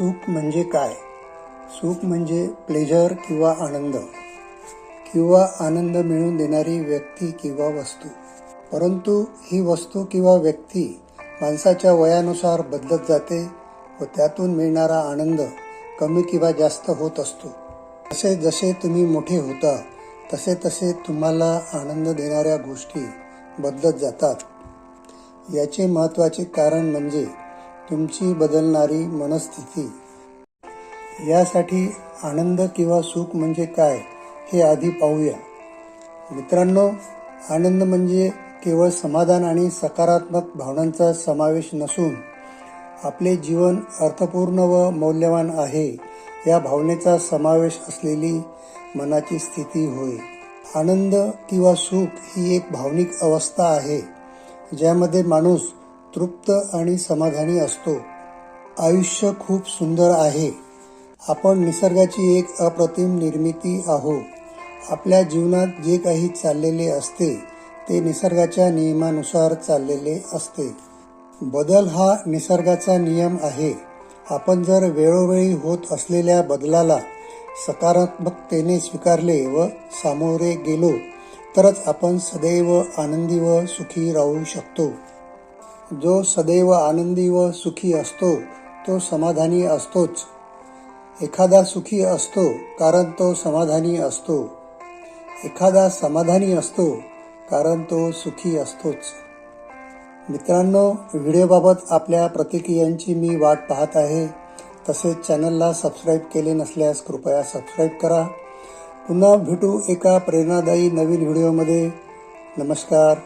सुख म्हणजे काय? सुख म्हणजे प्लेजर किंवा आनंद. किंवा आनंद मिळवून देणारी व्यक्ती किंवा वस्तू. परंतु ही वस्तू किंवा व्यक्ती माणसाच्या वयानुसार बदलत जाते व त्यातून मिळणारा आनंद कमी किंवा जास्त होत असतो. जसे जसे तुम्ही मोठे होता तसे तसे तुम्हाला आनंद देणाऱ्या गोष्टी बदलत जातात. याचे महत्त्वाचे कारण म्हणजे तुमची बदलणारी मनस्थिती. यासाठी आनंद किंवा सुख म्हणजे काय हे आधी पाहूया. मित्रांनो आनंद म्हणजे केवळ समाधान आणि सकारात्मक भावनांचा समावेश नसून आपले जीवन अर्थपूर्ण व मौल्यवान आहे या भावनेचा समावेश असलेली मनाची स्थिती होय. आनंद किंवा सुख ही एक भावनिक अवस्था आहे ज्यामध्ये माणूस तृप्त आणि समाधानी असतो. आयुष्य खूप सुंदर आहे. आपण निसर्गाची एक अप्रतिम निर्मिती आहो आपल्या जीवनात जे काही चाललेले असते ते निसर्गाच्या नियमानुसार चाललेले असते. बदल हा निसर्गाचा नियम आहे. आपण जर वेळोवेळी होत असलेल्या बदलाला सकारात्मकतेने स्वीकारले व सामोरे गेलो तरच आपण सदैव आनंदी व सुखी राहू शकतो. जो सदैव आनंदी व सुखी असतो तो समाधानी असतोच. एखादा सुखी असतो कारण तो समाधानी असतो. एखादा समाधानी असतो कारण तो सुखी असतोच. मित्रांनो व्हिडिओबाबत आपल्या प्रतिक्रियांची मी वाट पाहत आहे. तसेच चॅनलला सबस्क्राईब केले नसल्यास कृपया सबस्क्राईब करा. पुन्हा भेटू एका प्रेरणादायी नवीन व्हिडिओमध्ये. नमस्कार.